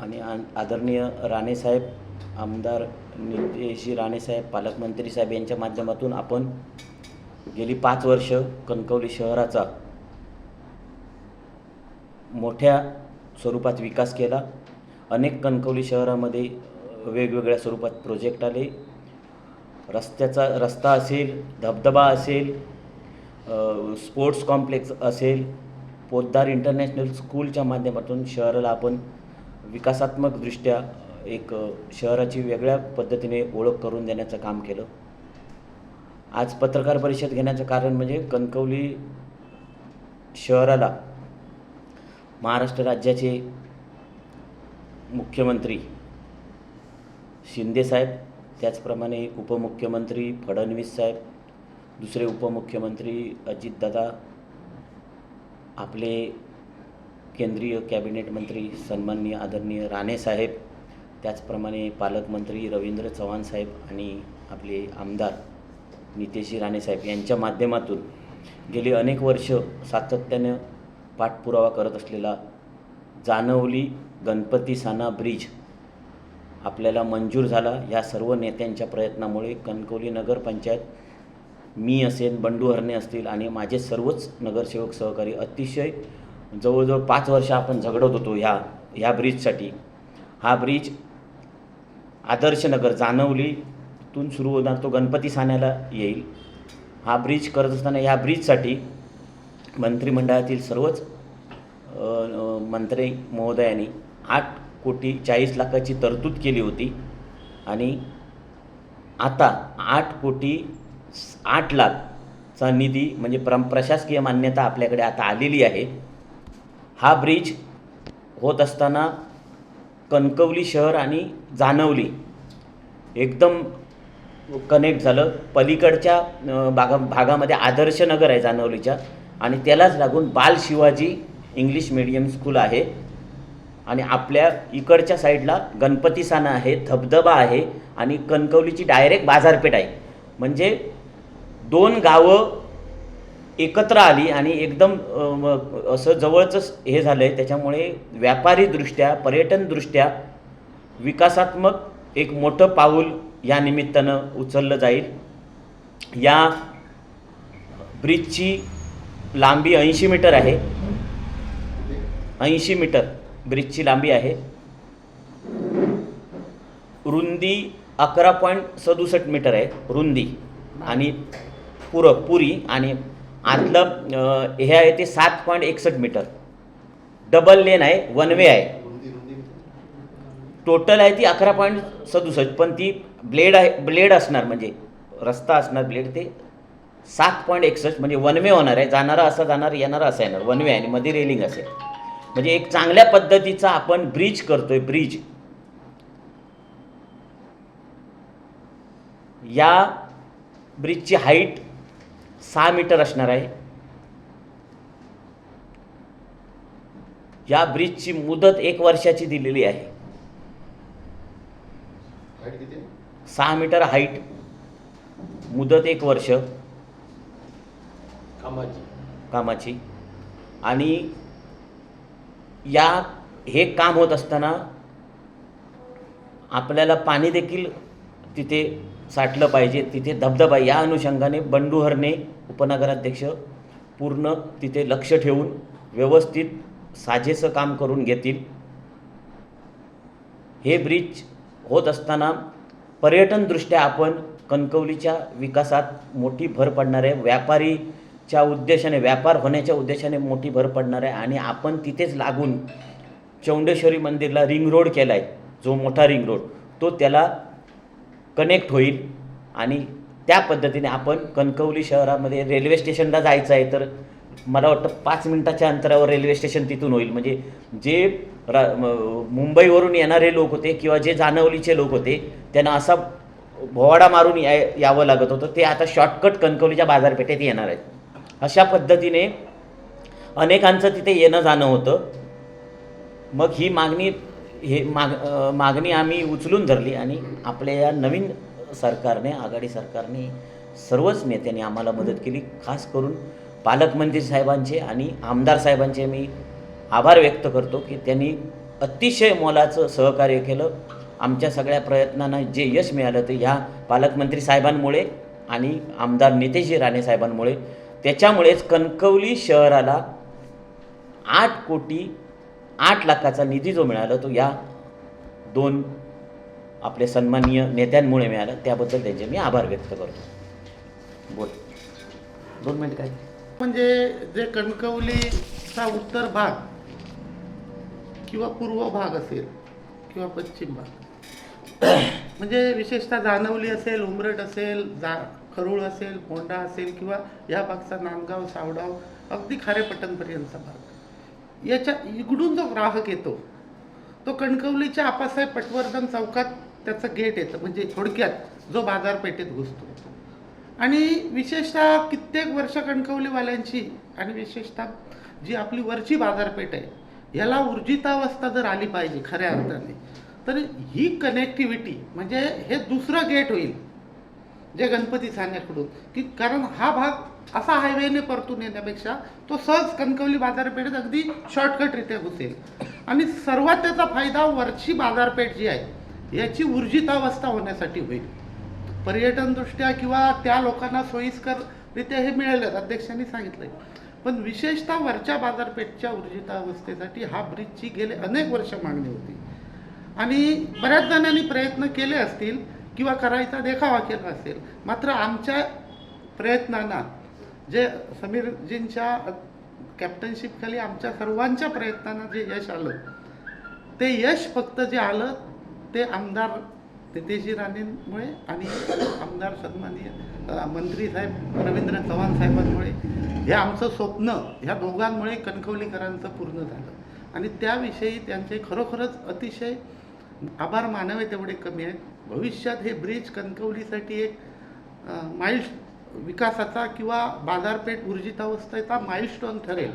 आणि आदरणीय राणेसाहेब आमदार नितेशजी राणेसाहेब पालकमंत्री साहेब यांच्या माध्यमातून आपण गेली पाच वर्ष कणकवली शहराचा मोठ्या स्वरूपात विकास केला. अनेक कणकवली शहरामध्ये वेगवेगळ्या स्वरूपात प्रोजेक्ट आले. रस्त्याचा रस्ता असेल धबधबा असेल स्पोर्ट्स कॉम्प्लेक्स असेल पोद्दार इंटरनॅशनल स्कूलच्या माध्यमातून शहराला आपण विकासात्मकदृष्ट्या एक शहराची वेगळ्या पद्धतीने ओळख करून देण्याचं काम केलं. आज पत्रकार परिषद घेण्याचं कारण म्हणजे कणकवली शहराला महाराष्ट्र राज्याचे मुख्यमंत्री शिंदेसाहेब त्याचप्रमाणे उपमुख्यमंत्री फडणवीस साहेब दुसरे उपमुख्यमंत्री अजितदादा आपले केंद्रीय कॅबिनेट मंत्री सन्माननीय आदरणीय राणेसाहेब त्याचप्रमाणे पालकमंत्री रवींद्र चव्हाण साहेब आणि आपले आमदार नितेशजी राणेसाहेब यांच्या माध्यमातून गेली अनेक वर्ष सातत्यानं पाठपुरावा करत असलेला जानवली गणपती साना ब्रिज आपल्याला मंजूर झाला. या सर्व नेत्यांच्या प्रयत्नामुळे कणकवली नगरपंचायत मी असेल बंडू हरणे असतील आणि माझे सर्वच नगरसेवक सहकारी अतिशय जवळजवळ पाच वर्ष आपण झगडत होतो ह्या ह्या ब्रिजसाठी. हा ब्रिज आदर्शनगर जानवलीतून सुरू होणार तो गणपती साण्याला येईल. हा ब्रिज करत असताना ह्या ब्रिजसाठी मंत्रिमंडळातील सर्वच मंत्री महोदयांनी आठ कोटी चाळीस लाखाची तरतूद केली होती आणि आता आठ कोटी आठ लाखचा निधी म्हणजे प्र प्रशासकीय मान्यता आपल्याकडे आता आलेली आहे. हा ब्रिज होत असताना कणकवली शहर आणि जानवली एकदम कनेक्ट झालं. पलीकडच्या भागा भागामध्ये आदर्श नगर आहे जानवलीच्या आणि त्यालाच लागून बाल शिवाजी इंग्लिश मिडियम स्कूल आहे. आणि आपल्या इकडच्या साईडला गणपती साना आहे धबधबा आहे आणि कणकवलीची डायरेक्ट बाजारपेठ आहे. म्हणजे दोन गावं एकत्र आली आणि एकदम असं जवळचंच हे झालं आहे त्याच्यामुळे व्यापारीदृष्ट्या पर्यटनदृष्ट्या विकासात्मक एक मोठं पाऊल या निमित्तानं उचललं जाईल. या ब्रिजची लांबी ऐंशी मीटर आहे. ऐंशी मीटर ब्रिजची लांबी आहे. रुंदी अकरा पॉईंट सदुसष्ट मीटर आहे. रुंदी आणि पुर पुरी आणि आतलं हे आहे ते सात पॉईंट एकसष्ट मीटर डबल लेन आहे वन वे आहे. टोटल आहे ती अकरा पॉईंट सदुसष्ट पण ती ब्लेड आहे ब्लेड असणार म्हणजे रस्ता असणार ब्लेड ते सात पॉईंट एकसष्ट म्हणजे वन वे होणार आहे. जाणारा असा जाणार येणारा असं येणार. वन वे आहे आणि मध्ये रेलिंग असेल. म्हणजे एक चांगल्या पद्धतीचा आपण ब्रिज करतोय ब्रिज या ब्रिजची हाईट सहा मीटर असणार आहे. या ब्रिजची मुदत एक वर्षाची दिलेली आहे? सहा मीटर हाईट मुदत एक वर्ष. कामाची. कामाची. आणि या हे काम होत असताना आपल्याला पाणी देखील तिथे साठलं पाहिजे तिथे धबधबा या अनुषंगाने बंडू हरणे उपनगराध्यक्ष पूर्ण तिथे लक्ष ठेवून व्यवस्थित साजेसं काम करून घेतील. हे ब्रिज होत असताना पर्यटनदृष्ट्या आपण कणकवलीच्या विकासात मोठी भर पडणार आहे. व्यापारीच्या उद्देशाने व्यापार होण्याच्या उद्देशाने मोठी भर पडणार आहे आणि आपण तिथेच लागून चौंडेश्वरी मंदिरला रिंग रोड केला आहे जो मोठा रिंग रोड तो त्याला कनेक्ट होईल. आणि त्या पद्धतीने आपण कणकवली शहरामध्ये रेल्वे स्टेशनला जायचं आहे तर मला वाटतं पाच मिनिटाच्या अंतरावर रेल्वे स्टेशन तिथून होईल. म्हणजे जे रा मुंबईवरून येणारे लोक होते किंवा जे जानवलीचे लोक होते त्यांना असा भोवाडा मारून या यावं लागत होतं. ते आता शॉर्टकट कणकवलीच्या बाजारपेठेत येणार आहेत. अशा पद्धतीने अनेकांचं तिथे येणं जाणं होतं. मग ही मागणी हे माग मागणी आम्ही उचलून धरली आणि आपल्या या नवीन सरकारने आघाडी सरकारने सर्वच नेत्यांनी आम्हाला मदत केली. खास करून पालकमंत्री साहेबांचे आणि आमदार साहेबांचे मी आभार व्यक्त करतो की त्यांनी अतिशय मोलाचं सहकार्य केलं. आमच्या सगळ्या प्रयत्नांना जे यश मिळालं ते ह्या पालकमंत्री साहेबांमुळे आणि आमदार नितेशजी राणे साहेबांमुळे. त्याच्यामुळेच कणकवली शहराला आठ कोटी आठ लाखाचा निधी जो मिळाला तो या दोन आपले सन्माननीय नेत्यांमुळे मिळाला. त्याबद्दल त्यांचे मी आभार व्यक्त करतो. बोल. दोन मिनिट काय? म्हणजे जे कणकवलीचा उत्तर भाग किंवा पूर्व भाग असेल किंवा पश्चिम भाग म्हणजे विशेषतः जानवली असेल उमरट असेल जा खरूळ असेल मोंडा असेल किंवा या भागचा नांदगाव सावडाव अगदी खारेपट्टणपर्यंतचा भाग. याच्या इकडून जो ग्राहक येतो तो कणकवलीच्या आपासाहेब पटवर्धन चौकात त्याचं गेट येतं म्हणजे थोडक्यात जो बाजारपेठेत घुसतो. आणि विशेषतः कित्येक वर्ष कणकवलीवाल्यांची आणि विशेषतः जी आपली वरची बाजारपेठ आहे याला ऊर्जितावस्था जर आली पाहिजे खऱ्या अर्थाने तर ही कनेक्टिव्हिटी म्हणजे हे दुसरं गेट होईल. जे गणपती साण्याकडून की कारण हा भाग असा हायवेने परतून येण्यापेक्षा तो सहज कणकवली बाजारपेठेत अगदी शॉर्टकटरित्या घुसेल. आणि सर्वात त्याचा फायदा वरची बाजारपेठ जी आहे याची ऊर्जितावस्था होण्यासाठी होईल. पर्यटनदृष्ट्या किंवा त्या लोकांना सोयीस्कररित्या हे मिळेलच अध्यक्षांनी सांगितलंय. पण विशेषतः वरच्या बाजारपेठच्या ऊर्जितावस्थेसाठी हा ब्रिजची गेले अनेक वर्ष मागणी होती. आणि बऱ्याच जणांनी प्रयत्न केले असतील किंवा करायचा देखावा केला असेल मात्र आमच्या प्रयत्नांना जे समीरजींच्या कॅप्टनशिपखाली आमच्या सर्वांच्या प्रयत्नांना जे यश आलं ते यश फक्त जे आलं ते आमदार नितेशजी राणेंमुळे आणि आमदार सन्माननीय मंत्री साहेब रवींद्र चव्हाण साहेबांमुळे हे आमचं स्वप्न ह्या दोघांमुळे कणकवलीकरांचं पूर्ण झालं. आणि त्याविषयी त्यांचे खरोखरच अतिशय आभार मानावे तेवढे कमी आहेत. भविष्यात हे ब्रिज कणकवलीसाठी एक माईल विकासाचा किंवा बाजारपेठ ऊर्जितावस्थेचा माइलस्टोन ठरेल.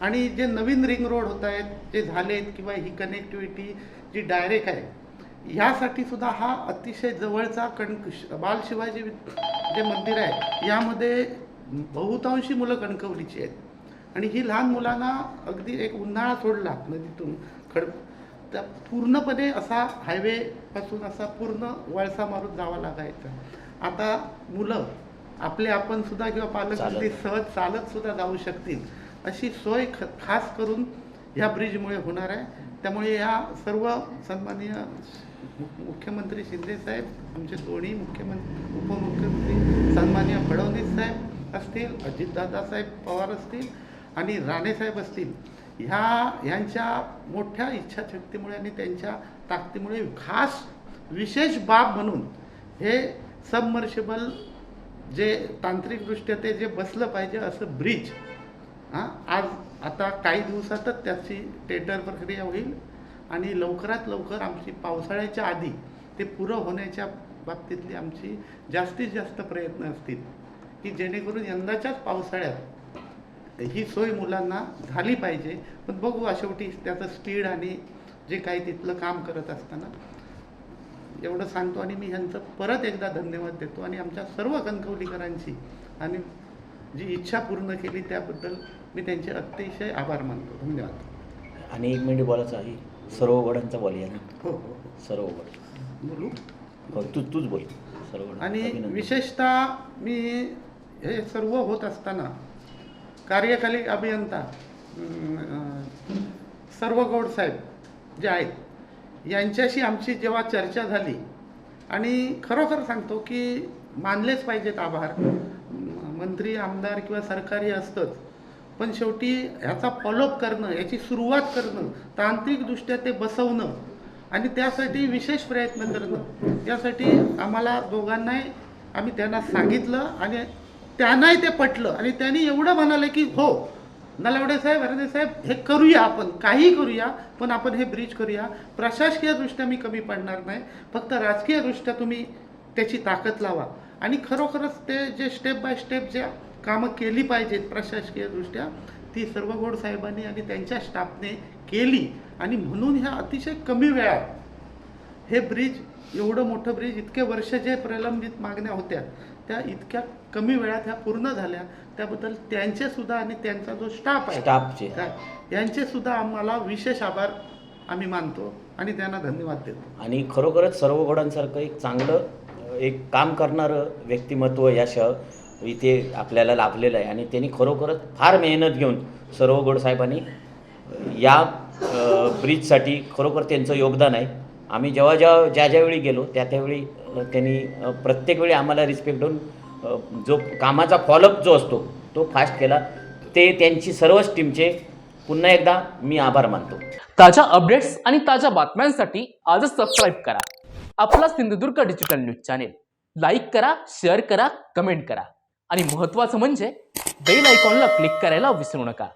आणि जे नवीन रिंग रोड होत आहेत जे झालेत किंवा ही कनेक्टिव्हिटी जी डायरेक्ट आहे ह्यासाठी सुद्धा हा अतिशय जवळचा कणक बाल शिवाजी जे मंदिर आहे यामध्ये बहुतांशी मुलं कणकवलीची आहेत. आणि ही लहान मुलांना अगदी एक उन्हाळा सोडला नदीतून खड त्या पूर्णपणे असा हायवेपासून असा पूर्ण वळसा मारून जावा लागायचा. आता मुलं आपले आपण सुद्धा किंवा पालकमंत्री चालत. सहज चालत सुद्धा जाऊ शकतील. अशी सोय ख खास करून ह्या ब्रिजमुळे होणार आहे. त्यामुळे या सर्व सन्माननीय मुख्यमंत्री शिंदे साहेब आमचे दोन्ही मुख्यमंत्री उपमुख्यमंत्री सन्माननीय फडणवीस साहेब असतील अजितदादा साहेब पवार असतील आणि राणे साहेब असतील ह्या ह्यांच्या मोठ्या इच्छाशक्तीमुळे आणि त्यांच्या ताकदीमुळे खास विशेष बाब म्हणून हे सबमर्शिबल जे तांत्रिकदृष्ट्या ते जे बसलं पाहिजे असं ब्रिज हां आज आता काही दिवसातच त्याची टेंडर प्रक्रिया होईल आणि लवकरात लवकर आमची पावसाळ्याच्या आधी ते पुरं होण्याच्या बाबतीतली आमची जास्तीत जास्त प्रयत्न असतील की जेणेकरून यंदाच्याच पावसाळ्यात ही सोय मुलांना झाली पाहिजे. पण बघू शेवटी त्याचं स्पीड आणि जे काही तिथलं काम करत असताना. एवढं सांगतो आणि मी ह्यांचं परत एकदा धन्यवाद देतो. आणि आमच्या सर्व कणकवलीकरांची आणि जी इच्छा पूर्ण केली त्याबद्दल मी त्यांचे अतिशय आभार मानतो. धन्यवाद. आणि एक मिनिट बोलायचं आहे. सर्व वडांचा बोल या ना. हो हो. सर्व वड. बोलू? हो तू तूच बोल. सर्व. आणि. विशेषतः मी हे सर्व होत असताना कार्यकारी अभियंता सर्व गौड साहेब जे आहेत यांच्याशी आमची जेव्हा चर्चा झाली आणि खरोखर सांगतो की मानलेच पाहिजेत आभार. मंत्री आमदार किंवा सरकारी असतंच पण शेवटी ह्याचा फॉलोअप करणं याची सुरुवात करणं तांत्रिकदृष्ट्या ते बसवणं आणि त्यासाठी विशेष प्रयत्न करणं यासाठी आम्हाला दोघांनाही आम्ही त्यांना सांगितलं आणि त्यांनाही ते पटलं. आणि त्यांनी एवढं म्हणाले की हो नलावडे साहेब हरदे साहेब हे करूया आपण काही करूया पण आपण हे ब्रिज करूया. प्रशासकीयदृष्ट्या मी कमी पडणार नाही. फक्त राजकीयदृष्ट्या तुम्ही त्याची ताकद लावा. आणि खरोखरच ते जे स्टेप बाय स्टेप ज्या कामं केली पाहिजेत प्रशासकीयदृष्ट्या ती सर्व गोड साहेबांनी आणि त्यांच्या स्टाफने केली. आणि म्हणून ह्या अतिशय कमी वेळात हे ब्रिज एवढं मोठं ब्रिज इतके वर्ष जे प्रलंबित मागण्या होत्या त्या इतक्या कमी वेळात ह्या पूर्ण झाल्या. त्याबद्दल त्यांचे सुद्धा आणि त्यांचा जो स्टाफ आहे. स्टाफचे. काय यांचे सुद्धा आम्हाला विशेष आभार आम्ही मानतो आणि त्यांना धन्यवाद देतो. आणि खरोखरच सर्व घोडांसारखं एक चांगलं एक काम करणारं व्यक्तिमत्व या शह इथे आपल्याला लाभलेलं आहे. आणि त्यांनी खरोखरच फार मेहनत घेऊन सर्व गोड साहेबांनी या ब्रिजसाठी खरोखर त्यांचं योगदान आहे. आम्ही जेव्हा जेव्हा ज्या ज्यावेळी गेलो त्या त्यावेळी त्यांनी प्रत्येक वेळी आम्हाला रिस्पेक्ट देऊन जो कामाचा फॉलोअप जो असतो तो फास्ट केला. ते त्यांची सर्वच टीमचे पुन्हा एकदा मी आभार मानतो. ताज्या अपडेट्स आणि ताज्या बातम्यांसाठी आजच सबस्क्राईब करा. आपला Sindhudurg digital news channel like करा शेअर करा कमेंट करा. आणि महत्त्वाचं म्हणजे बेल आयकॉनला क्लिक करायला विसरू नका.